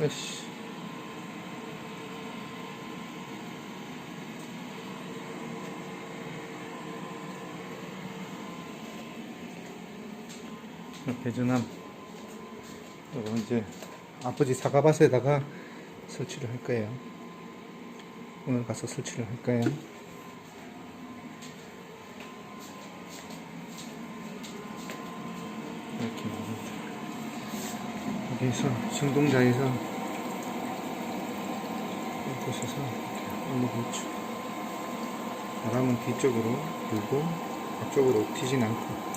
에이씨. 배전함. 이거 이제 아버지 사과밭에다가 설치를 할 거예요. 오늘 가서 설치를 할 거예요. 이렇게 나옵니다. 여기서 진동자에서 이곳에서 이렇게 올리고 있죠. 바람은 뒤쪽으로 불고 앞쪽으로 튀진 않고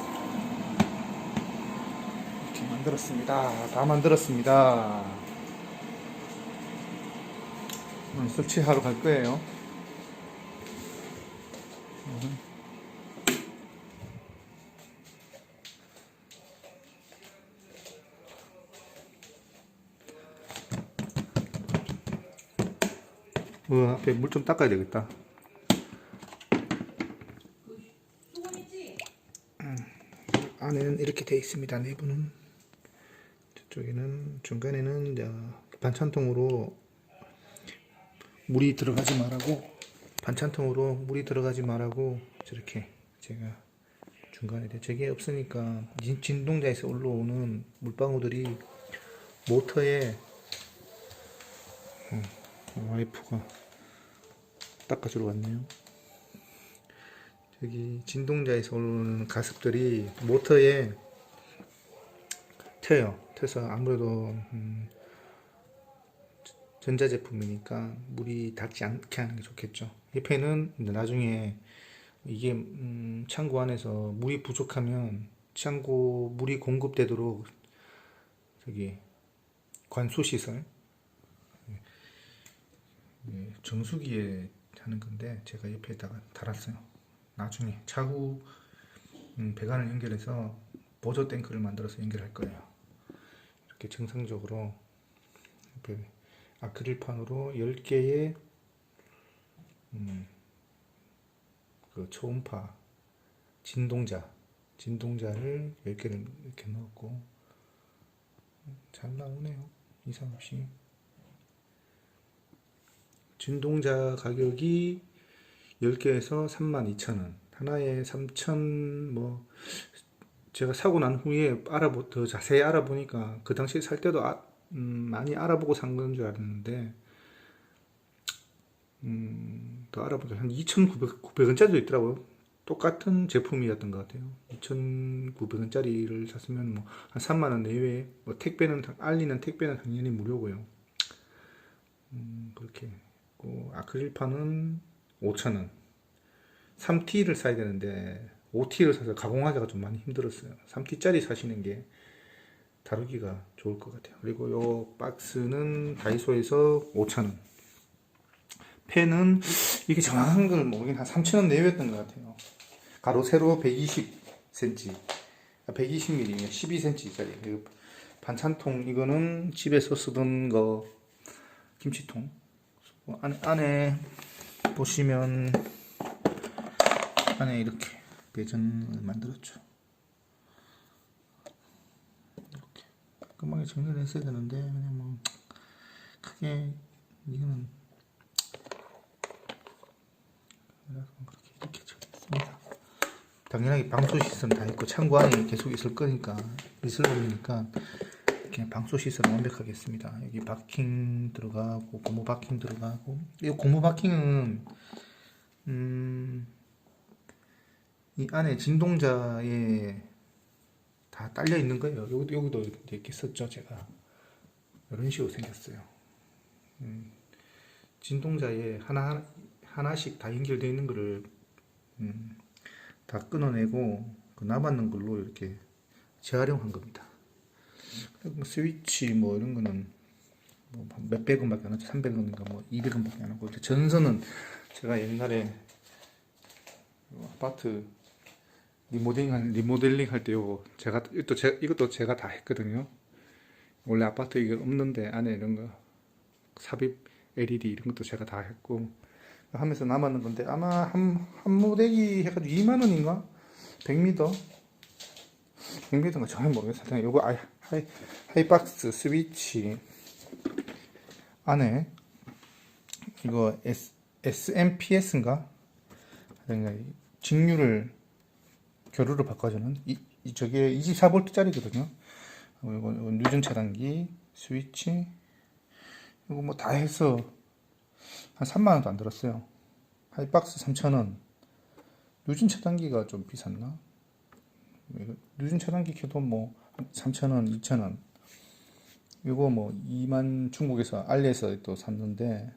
이렇게 만들었습니다. 다 만들었습니다. 오늘 설치하러 갈 거예요. 어, 앞에 물 좀 닦아야 되겠다. 음, 안에는 이렇게 되어 있습니다. 내부는 저쪽에는 중간에는 반찬통으로 물이 들어가지 말라고 반찬통으로 물이 들어가지 말라고 저렇게 제가 중간에 돼. 저게 없으니까 진- 진동자에서 올라오는 물방울들이 모터에 음, 와이프가 닦아주러 왔네요. 저기 진동자에서 올라오는 가습들이 모터에 튀어요. 튀어서 아무래도 음, 전자제품이니까 물이 닿지 않게 하는 게 좋겠죠. 이제 나중에 이게 음, 창고 안에서 물이 부족하면 창고 물이 공급되도록 저기 관수 시설 예, 정수기에 하는 건데 제가 옆에다가 달았어요. 나중에 차후 음, 배관을 연결해서 보조 탱크를 만들어서 연결할 거예요. 이렇게 정상적으로 아크릴판으로 10개의 음, 그 초음파 진동자 진동자를 10개를 이렇게 넣었고 잘 나오네요. 이상 없이 진동자 가격이 10개에서 32,000원 하나에 3,000 뭐 제가 사고 난 후에 알아보 더 자세히 알아보니까 그 당시에 살 때도 아, 음, 많이 알아보고 산 건 줄 알았는데 음, 더 알아보니까 한 2,900원짜리도 있더라고요. 똑같은 제품이었던 것 같아요. 2,900원짜리를 샀으면 뭐 한 3만 원 내외 뭐 택배는 당- 알리는 택배는 당연히 무료고요. 음, 그렇게 있고 아크릴판은 5,000원. 3T를 사야 되는데 5T를 사서 가공하기가 좀 많이 힘들었어요. 3T짜리 사시는 게 다루기가 좋을 것 같아요. 그리고 요 박스는 다이소에서 5,000원. 펜은 이게 정확한 걸 모르긴 한 3,000원 내외였던 것 같아요. 가로 세로 120cm. 120mm, 12cm짜리. 반찬통 이거는 집에서 쓰던 거 김치통. 어, 안에, 안에 보시면 안에 이렇게 배전을 만들었죠. 이렇게 깔끔하게 정리를 했어야 되는데 그냥 뭐 크게 이거는 그렇게 이렇게 처리했습니다. 당연하게 방수 시스템 다 있고 창고 안에 계속 있을 거니까 있을 거니까 이렇게 방수 시스템 완벽하게 했습니다. 여기 바킹 들어가고 고무 바킹 들어가고 이 고무 바킹은 음, 이 안에 진동자에 다 딸려 있는 거예요. 여기도 여기도 이렇게 썼죠 제가 이런 식으로 생겼어요. 음, 진동자에 하나 하나씩 다 연결되어 있는 거를 음, 다 끊어내고 그 남았는 걸로 이렇게 재활용한 겁니다. 뭐 스위치 뭐 이런 거는 뭐 몇백 원밖에 안 하죠. 300원인가 뭐 200원밖에 안 하고. 전선은 제가 옛날에 아파트 리모델링 할- 리모델링 할 때 요거 제가 이것도 제, 이것도 제가 다 했거든요. 원래 아파트 이게 없는데 안에 이런 거 삽입 LED 이런 것도 제가 다 했고. 하면서 남았는 건데 아마 한, 한 모대기 해가지고 2만 원인가? 100m 100m인가? 전혀 모르겠어요. 요거 아이, 하이, 하이박스 스위치 안에 이거 S, SMPS인가? 그러니까 직류를 교류를 바꿔주는 이, 이 저게 24V짜리거든요. 이거, 이거 뉴전 차단기, 스위치, 이거 뭐 다 해서 한 3만 원도 안 들었어요. 하이박스 3,000원. 뉴전 차단기가 좀 비쌌나? 뉴전 차단기 켜도 뭐 3,000원, 2,000원. 이거 뭐 2만 중국에서 알리에서 또 샀는데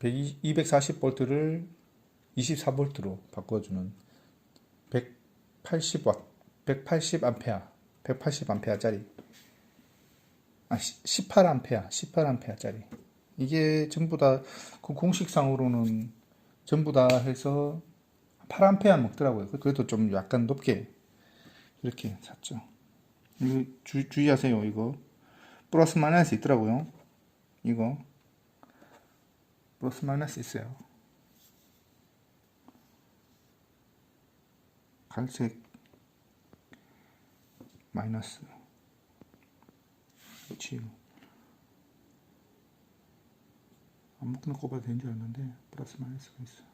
240볼트를 24볼트로 바꿔주는 180와 180 암페어 180 암페어짜리. 아 18 암페어 18 암페어짜리. 이게 전부 다 그 공식상으로는 전부 다 해서 8 암페어 먹더라고요. 그래도 좀 약간 높게 이렇게 샀죠. 이거 주, 주의하세요 이거. 플러스 마이너스 있더라고요. 이거. 플러스 마이너스 있어요. 갈색 마이너스. 그렇지. 아무거나 꼽아도 되는 줄 알았는데 플러스 마이너스가 있어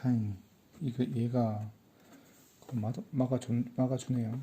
다행히 이거 얘가 그 막아 막아주 막아주네요.